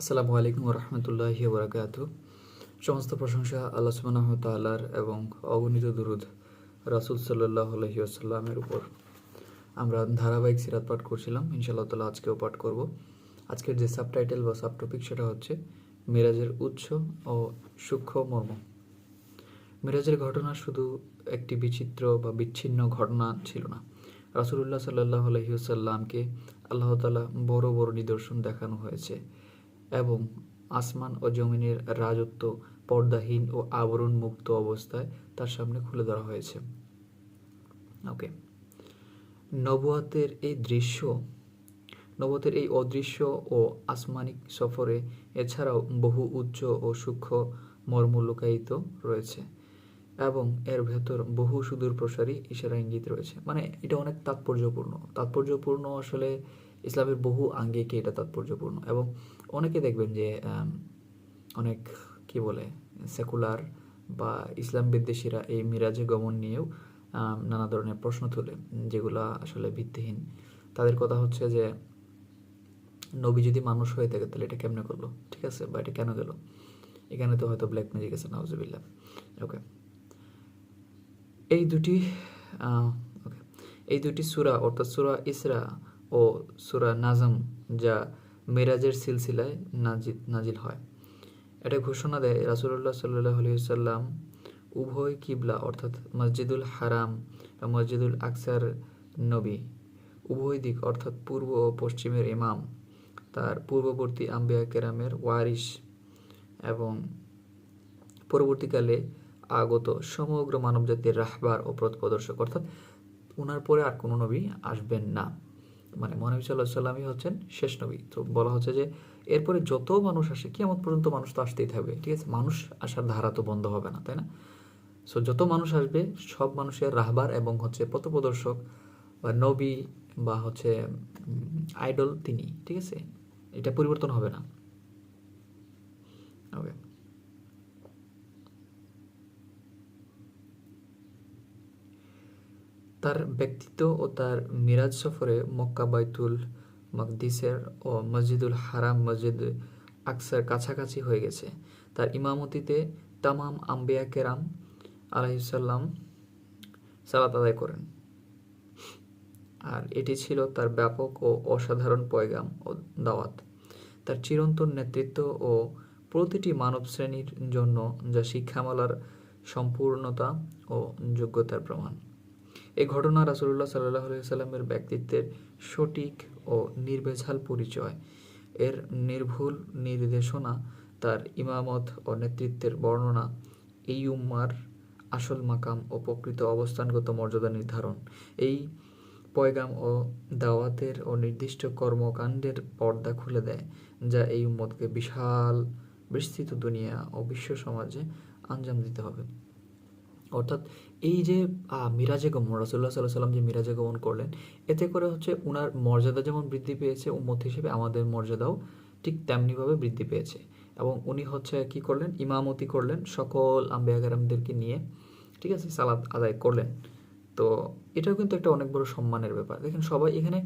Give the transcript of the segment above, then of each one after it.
আসসালামু আলাইকুম রহমতুল্লাহি বরাকাত সমস্ত প্রশংসা আল্লাহ সুবাহ তাল্লার এবং অগণিত দুরুদ রাসুল সাল্লাহ আলহি আসাল্লামের উপর। আমরা ধারাবাহিক সিরাত পাঠ করছিলাম, ইনশাআল্লাহ তালা আজকেও পাঠ করব। আজকের যে সাবটাইটেল বা সাবটপিক সেটা হচ্ছে মিরাজের উৎস ও সূক্ষ্ম মর্ম। মিরাজের ঘটনা শুধু একটি বিচিত্র বা বিচ্ছিন্ন ঘটনা ছিল না। রাসুলুল্লাহ সাল্লাহ আলহিউসাল্লামকে আল্লাহ তালা বড় বড় নিদর্শন দেখানো হয়েছে। এবং আসমান ও জমিনের রাজত্ব পর্দাহীন ও আবরণ মুক্ত অবস্থায় তার সামনে খুলে ধরা হয়েছে। ওকে। নবুয়াতের এই দৃশ্য নবতের এই অদৃশ্য ও আসমানিক সফরে এছাড়াও বহু উচ্চ ও সূক্ষ্ম মর্ম লুকায়িত রয়েছে এবং এর ভেতর বহু সুদূর প্রসারী ইশারা ইঙ্গিত রয়েছে। মানে এটা অনেক তাৎপর্যপূর্ণ। তাৎপর্যপূর্ণ আসলে ইসলামের বহু আঙ্গিকে এটা তাৎপর্যপূর্ণ এবং অনেকে দেখবেন যে অনেক, কি বলে, সেকুলার বা ইসলাম বিদ্বেষীরা এই মিরাজে গমন নিয়েও নানা ধরনের প্রশ্ন তোলে, যেগুলা আসলে ভিত্তিহীন। তাদের কথা হচ্ছে যে, নবী যদি মানুষ হয়ে থাকে, তাহলে এটা কেমনে করল? ঠিক আছে? বা এটা কেন গেল? এখানে তো হয়তো ব্ল্যাক ম্যাজিক আছে, নাউজুবিল্লাহ। ওকে এই দুটি ওকে এই দুটি সুরা, অর্থাৎ সুরা ইসরা ও সুরা নাজম, যা মিরাজের সিলসিলায় নাজিল নাজিল হয়। এটা ঘোষণা দেয় রাসূলুল্লাহ সাল্লাহ আলাইসাল্লাম উভয় কিবলা অর্থাৎ মসজিদুল হারাম মসজিদুল আকসার নবী উভয় দিক অর্থাৎ পূর্ব ও পশ্চিমের ইমাম, তার পূর্ববর্তী আম্বিয়া কেরামের ওয়ারিশ এবং পরবর্তীকালে আগত সমগ্র মানবজাতির রাহবার ও পথ প্রদর্শক। অর্থাৎ ওনার পরে আর কোনো নবী আসবেন না। মানে মহানবী সাল্লাহ সাল্লামই হচ্ছেন শেষ নবী। তো বলা হচ্ছে যে এরপরে যত মানুষ আসে, কিয়ামত পর্যন্ত মানুষ তো আসতেই থাকবে, ঠিক আছে? মানুষ আসার ধারা তো বন্ধ হবে না, তাই না? সো যত মানুষ আসবে, সব মানুষের রাহবার এবং হচ্ছে পথপ্রদর্শক বা নবী বা হচ্ছে আইডল তিনি, ঠিক আছে? এটা পরিবর্তন হবে না। ওকে তার ব্যক্তিত্ব ও তার মিরাজ সফরে মক্কা বাইতুল মকদিসের ও মসজিদুল হারাম মসজিদ আকসার কাছাকাছি হয়ে গেছে। তার ইমামতিতে তামাম আম্বিয়া কেরাম আলাইসাল্লাম সালাত আদায় করেন। আর এটি ছিল তার ব্যাপক ও অসাধারণ পয়গাম ও দাওয়াত। তার চিরন্তন নেতৃত্ব ও প্রতিটি মানব শ্রেণির জন্য যা শিক্ষামালার সম্পূর্ণতা ও যোগ্যতার প্রমাণ। এই ঘটনা রাসুল্লাহ সাল্লাহ সাল্লামের ব্যক্তিত্বের সঠিক ও নির্বেঝাল পরিচয়। এর নির্ভুল নির্দেশনা, তার ইমামত ও নেতৃত্বের বর্ণনা এই উম্মার আসল মাকাম ও প্রকৃত অবস্থানগত মর্যাদা নির্ধারণ। এই পয়গাম ও দাওয়াতের ও নির্দিষ্ট কর্মকাণ্ডের পর্দা খুলে দেয়, যা এই উম্মতকে বিশাল বিস্তৃত দুনিয়া ও বিশ্ব সমাজে আঞ্জাম দিতে হবে। অর্থাৎ এই যে মিরাজে গমন রাসুল্লাহ সাল্লাহ সাল্লাম যে মিরাজে গমন করলেন, এতে করে হচ্ছে ওনার মর্যাদা যেমন বৃদ্ধি পেয়েছে, উম্মত হিসেবে আমাদের মর্যাদাও ঠিক তেমনিভাবে বৃদ্ধি পেয়েছে। এবং উনি হচ্ছে কি করলেন? ইমামতি করলেন সকল আম্বেয়াগারামদেরকে নিয়ে, ঠিক আছে সালাদ আদায় করলেন। তো এটাও কিন্তু একটা অনেক বড় সম্মানের ব্যাপার। দেখেন সবাই এখানে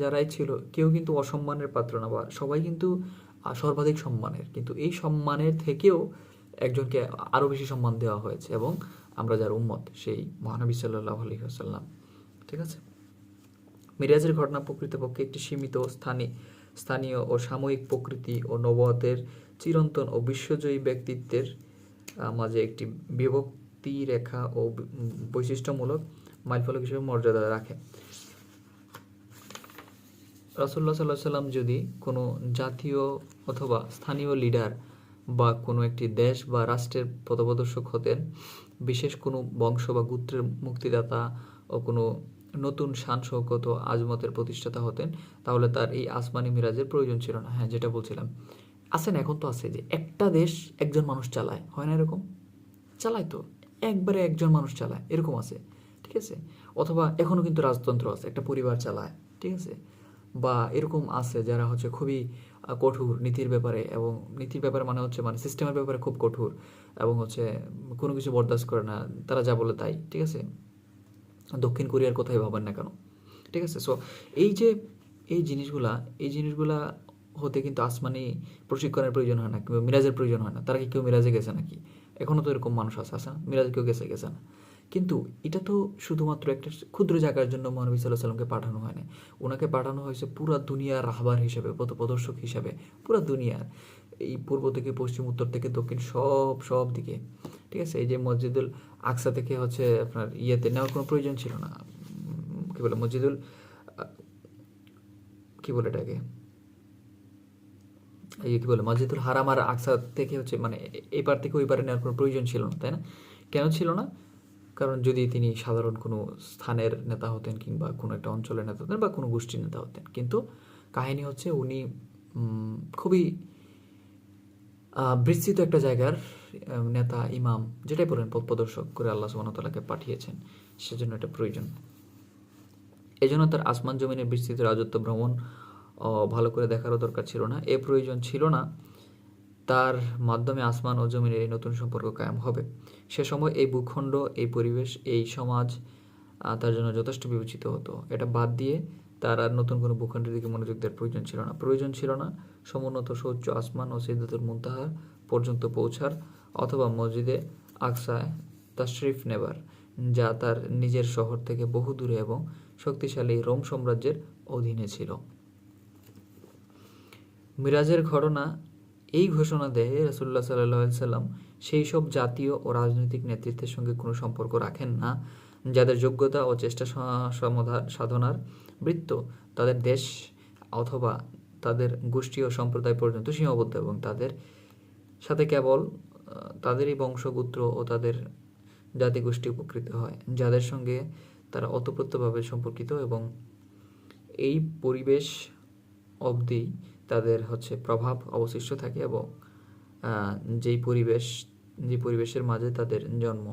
যারাই ছিল, কেউ কিন্তু অসম্মানের পাত্র না বা সবাই কিন্তু সর্বাধিক সম্মানের। কিন্তু এই সম্মানের থেকেও একজনকে আরও বেশি সম্মান দেওয়া হয়েছে এবং আমরা যার উম্মত, সেই মহানবী সাল্লাহ আলী আসাল্লাম ঠিক আছে? মিরাজের ঘটনা প্রকৃতপক্ষে একটি সীমিত স্থানীয় স্থানীয় ও সাময়িক প্রকৃতি ও নবতের চিরন্তন ও বিশ্বজয়ী ব্যক্তিত্বের মাঝে একটি বিভক্তি রেখা ও বৈশিষ্ট্যমূলক মাইলফলক হিসেবে মর্যাদা রাখে। রাসুল্লাহ সাল্লাহ সাল্লাম যদি কোনো জাতীয় অথবা স্থানীয় লিডার বা কোনো একটি দেশ বা রাষ্ট্রের পথপ্রদর্শক হতেন বিশেষ কোনো বংশ বা গোত্রের মুক্তিদাতা ও কোনো নতুন শান শৌকত আজমতের প্রতিষ্ঠাতা হতেন, তাহলে তার এই আসমানি মিরাজের প্রয়োজন ছিল না। হ্যাঁ যেটা বলছিলাম। আছে না এখন তো আছে যে একটা দেশ একজন মানুষ চালায়, হয় না এরকম? চালায় তো। একবারে একজন মানুষ চালায়, এরকম আছে, ঠিক আছে? অথবা এখনও কিন্তু রাজতন্ত্র আছে, একটা পরিবার চালায়, ঠিক আছে? বা এরকম আছে যারা হচ্ছে খুবই কঠোর নীতির ব্যাপারে এবং নীতির ব্যাপারে মানে হচ্ছে মানে সিস্টেমের ব্যাপারে খুব কঠোর এবং হচ্ছে কোনো কিছু বরদাস্ত করে না, তারা যা বলে তাই, ঠিক আছে? দক্ষিণ কোরিয়ার কথাই ভাবেন না কেন, ঠিক আছে? সো এই যে এই জিনিসগুলা এই জিনিসগুলা হতে কিন্তু আসমানি প্রশিক্ষণের প্রয়োজন হয় না কিংবা মিরাজের প্রয়োজন হয় না। তারা কি কেউ মিরাজে গেছে নাকি? এখনও তো এরকম মানুষ আছে না? মিরাজে কেউ গেছে গেছে না? কিন্তু এটা তো শুধুমাত্র একটা ক্ষুদ্র জায়গার জন্য মহানবী সাল্লাহ সাল্লামকে পাঠানো হয় না ওনাকে পাঠানো হয়েছে পুরা দুনিয়ার রাহবার হিসেবে পথপ্রদর্শক হিসেবে, পুরা দুনিয়ার। এই পূর্ব থেকে পশ্চিম, উত্তর থেকে দক্ষিণ, সব সব দিকে। ঠিক আছে? এই যে মসজিদুল আকসা থেকে হচ্ছে আপনার ইয়েতে নেওয়ার কোনো প্রয়োজন ছিল না। কি বলে? মসজিদুল কি বলে এটাকে? এই কি বলে? মসজিদুল হারাম আর আকসা থেকে হচ্ছে মানে এই পার থেকে ওই পারে নেওয়ার কোনো প্রয়োজন ছিল না, তাই না? কেন ছিল না? কারণ যদি তিনি সাধারণ কোনো স্থানের নেতা হতেন কিংবা কোনো একটা অঞ্চলের নেতা হতেন বা কোনো গোষ্ঠীর নেতা হতেন, কিন্তু কাহিনী হচ্ছে উনি খুবই বিস্তৃত একটা জায়গার নেতা, ইমাম যেটাই বলেন পথ প্রদর্শক করে আল্লাহ সুবাহতাল্লাহকে পাঠিয়েছেন, সেজন্য এটা প্রয়োজন। এজন্য তার আসমান জমিনের বিস্তৃত রাজত্ব ভ্রমণ ভালো করে দেখারও দরকার ছিল না। এ প্রয়োজন ছিল না। তার মাধ্যমে আসমান ও জমিনের এই নতুন সম্পর্ক কায়েম হবে। সে সময় এই ভূখণ্ড, এই পরিবেশ, এই সমাজ তার জন্য যথেষ্ট বিবেচিত হতো। এটা বাদ দিয়ে তার আর নতুন কোনো ভূখণ্ডের দিকে মনোযোগ দেওয়ার প্রয়োজন ছিল না। প্রয়োজন ছিল না সমুন্নত সৌচ্চ আসমান ও সিদ্ধাতুল মুন্তাহা পর্যন্ত পৌঁছার অথবা মসজিদে আকসায় তাশরিফ নেবার, যা তার নিজের শহর থেকে বহু দূরে এবং শক্তিশালী রোম সাম্রাজ্যের অধীনে ছিল। মিরাজের ঘটনা এই ঘোষণা দেয় রসুল্লাহ সাল্লাহ সাল্লাম, সেই সব জাতীয় ও রাজনৈতিক নেতৃত্বের সঙ্গে কোনো সম্পর্ক রাখেন না। যাদের যোগ্যতা ও চেষ্টা সাধনার বৃত্ত, তাদের দেশ অথবা তাদের গোষ্ঠী ও সম্প্রদায় পর্যন্ত সীমাবদ্ধ এবং তাদের সাথে কেবল তাদেরই বংশগুত্র ও তাদের জাতিগোষ্ঠী উপকৃত হয়। যাদের সঙ্গে তারা অতপ্রত্যভাবে সম্পর্কিত এবং এই পরিবেশ অবধি তাদের হচ্ছে প্রভাব অবশিষ্ট থাকে এবং যেই পরিবেশ যে পরিবেশের মাঝে তাদের জন্ম।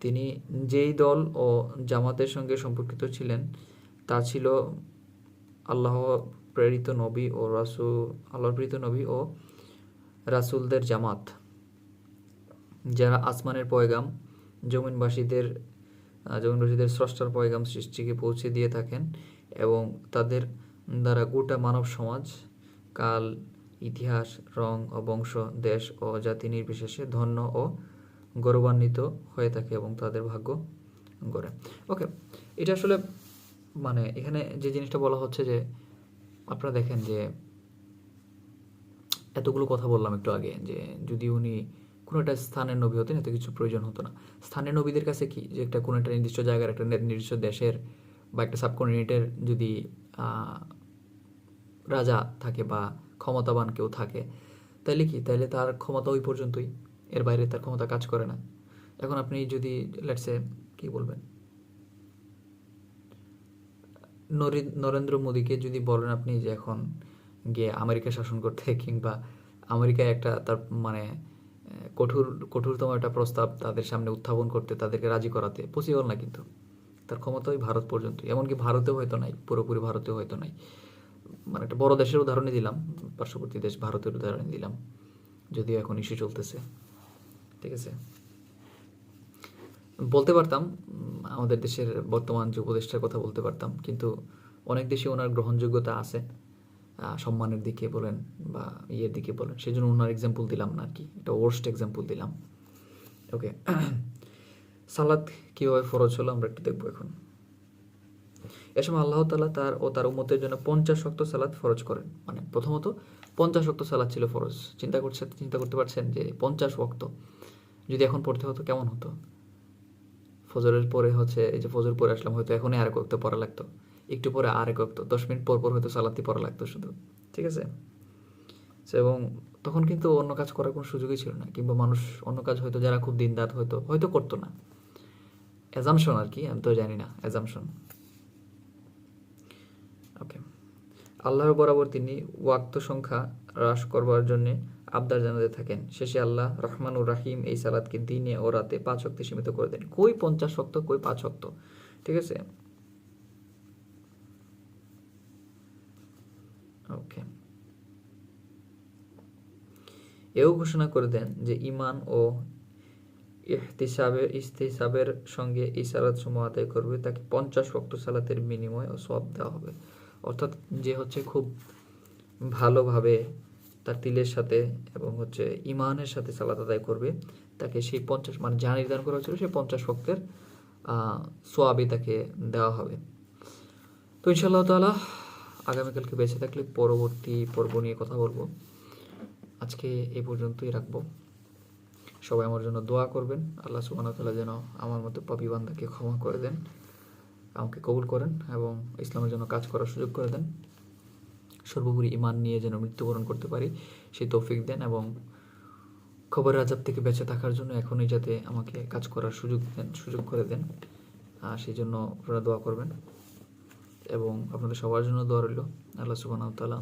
তিনি যেই দল ও জামাতের সঙ্গে সম্পর্কিত ছিলেন, তা ছিল আল্লাহ প্রেরিত নবী ও রাসুল আল্লাহর প্রেরিত নবী ও রাসূলদের জামাত। যারা আসমানের পয়গাম, জমিনবাসীদের জমিনবাসীদের স্রষ্টার পয়গাম সৃষ্টিকে পৌঁছে দিয়ে থাকেন এবং তাদের দ্বারা গোটা মানব সমাজ কাল, ইতিহাস, রং ও বংশ দেশ ও জাতি নির্বিশেষে ধন্য ও গৌরবান্বিত হয়ে থাকে এবং তাদের ভাগ্য গড়ে। ওকে এটা আসলে মানে এখানে যে জিনিসটা বলা হচ্ছে যে, আপনারা দেখেন যে, এতগুলো কথা বললাম একটু আগে যে, যদি উনি কোনো একটা স্থানের নবী হতেন, এত কিছু প্রয়োজন হতো না। স্থানের নবীদের কাছে কি? যে একটা কোনো একটা নির্দিষ্ট জায়গার, একটা নির্দিষ্ট দেশের বা একটা সাবকন্টিনেন্টের যদি রাজা থাকে বা ক্ষমতাবান কেউ থাকে, তাইলে কি? তাইলে তার ক্ষমতা ওই পর্যন্তই। এর বাইরে তার ক্ষমতা কাজ করে না। এখন আপনি যদি লেটসে কি বলবেন? নরেন্দ্র মোদীকে যদি বলেন আপনি যে এখন গিয়ে আমেরিকা শাসন করতে, কিংবা আমেরিকায় একটা তার মানে কঠোর, কঠোরতম একটা প্রস্তাব তাদের সামনে উত্থাপন করতে, তাদেরকে রাজি করাতে পসিবল না কিন্তু? তার ক্ষমতা ওই ভারত পর্যন্ত এমনকি ভারতেও হয়তো নাই, পুরোপুরি ভারতেও হয়তো নাই। মানে একটা বড় দেশের উদাহরণই দিলাম, পার্শ্ববর্তী দেশ ভারতের উদাহরণই দিলাম, যদিও এখন ইস্যু চলতেছে, ঠিক আছে? বলতে পারতাম আমাদের দেশের বর্তমান যে উপদেষ্টার কথা বলতে পারতাম, কিন্তু অনেক দেশে ওনার গ্রহণযোগ্যতা আছে সম্মানের দিকে বলেন বা ইয়ের দিকে বলেন সেই জন্য ওনার এক্সাম্পল দিলাম না আর কি একটা ওর্স্ট এক্সাম্পল দিলাম। ওকে সালাদ কীভাবে ফরজ হলো আমরা একটু দেখব এখন। এ সময় আল্লাহ তাআলা তার ও তার উম্মতের জন্য পঞ্চাশ শক্ত সালাদ ফরজ করেন। মানে প্রথমত পঞ্চাশ শক্ত সালাদ ছিল ফরজ। চিন্তা করছে, চিন্তা করতে পারছেন যে পঞ্চাশ ওয়াক্ত যদি এখন পড়তে হতো কেমন হতো? ফজরের পরে হচ্ছে, এই যে ফজর পরে আসলাম, হয়তো এখনই আরেক ওয়াক্ত পড়া লাগতো। একটু পরে আরেক ওয়াক্ত, দশ মিনিট পর পর হয়তো সালাতি পড়া লাগতো শুধু। ঠিক আছে? এবং তখন কিন্তু অন্য কাজ করার কোনো সুযোগই ছিল না। কিংবা মানুষ অন্য কাজ হয়তো, যারা খুব দিনদাত হয়তো হয়তো করতো না। অ্যাজামশন আর কি, আমি তো জানি না অ্যাজামশন ওকে আল্লাহর বরাবর তিনি ওয়াক্ত সংখ্যা হ্রাস করবার জন্য আবদার জানাতে থাকেন। শেষে আল্লাহ রহমানুর রাহিম এই সালাদকে দিনে ও রাতে পাঁচ শক্তি সীমিত করে দেন। কই পঞ্চাশ শক্ত কই পাঁচ শক্ত ঠিক আছে? ওকে এও ঘোষণা করে দেন যে ইমান ও ইহতিসাবে ইস্তিসাবের সঙ্গে এই সালাত সমূহ আদায় করবে। তাকে পঞ্চাশ ওয়াক্ত সালাতের বিনিময় ও সব দেওয়া হবে। অর্থাৎ যে হচ্ছে খুব ভালোভাবে তার তিলের সাথে এবং হচ্ছে ইমানের সাথে সালাত আদায় করবে, তাকে সেই পঞ্চাশ মানে যা নির্ধারণ করা হয়েছিল সেই পঞ্চাশ ভক্তের সোয়াবি তাকে দেওয়া হবে। তো ইনশাআল্লাহ তাআলা আগামীকালকে বেঁচে থাকলে পরবর্তী পর্ব নিয়ে কথা বলব। আজকে এ পর্যন্তই রাখব। সবাই আমার জন্য দোয়া করবেন। আল্লাহ ওয়া যেন আমার মতো পাপী বান্দাকে ক্ষমা করে দেন। আমাকে কবুল করেন এবং ইসলামের জন্য কাজ করার সুযোগ করে দেন। সর্বোপরি ইমান নিয়ে যেন মৃত্যুবরণ করতে পারি, সেই তৌফিক দেন এবং খবরের আজাব থেকে বেঁচে থাকার জন্য এখনই যাতে আমাকে কাজ করার সুযোগ দেন, সুযোগ করে দেন। সেই জন্য আপনারা দোয়া করবেন এবং আপনাদের সবার জন্য দোয়া রইল। আল্লাহ তাআলা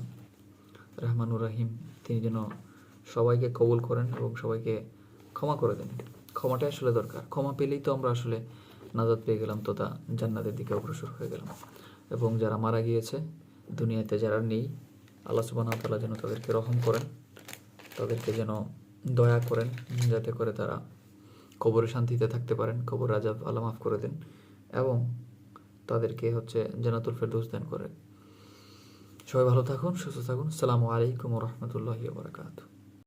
রহমানুর রাহিম তিনি যেন সবাইকে কবুল করেন এবং সবাইকে ক্ষমা করে দেন। ক্ষমাটাই আসলে দরকার। ক্ষমা পেলেই তো আমরা আসলে নাজাদ পেয়ে গেলাম তথা জান্নাতের দিকে অগ্রসর হয়ে গেলাম। এবং যারা মারা গিয়েছে, দুনিয়াতে যারা নেই, আল্লাহ ওয়া যেন তাদেরকে রহম করেন, তাদেরকে যেন দয়া করেন, যাতে করে তারা কবরে শান্তিতে থাকতে পারেন কবর রাজাব আল্লাহ মাফ করে দেন এবং তাদেরকে হচ্ছে জান্নাতুল ফেরদৌস দান করেন। সবাই ভালো থাকুন, সুস্থ থাকুন। সালামু আলাইকুম রহমতুল্লাহি বারাকাতুহু।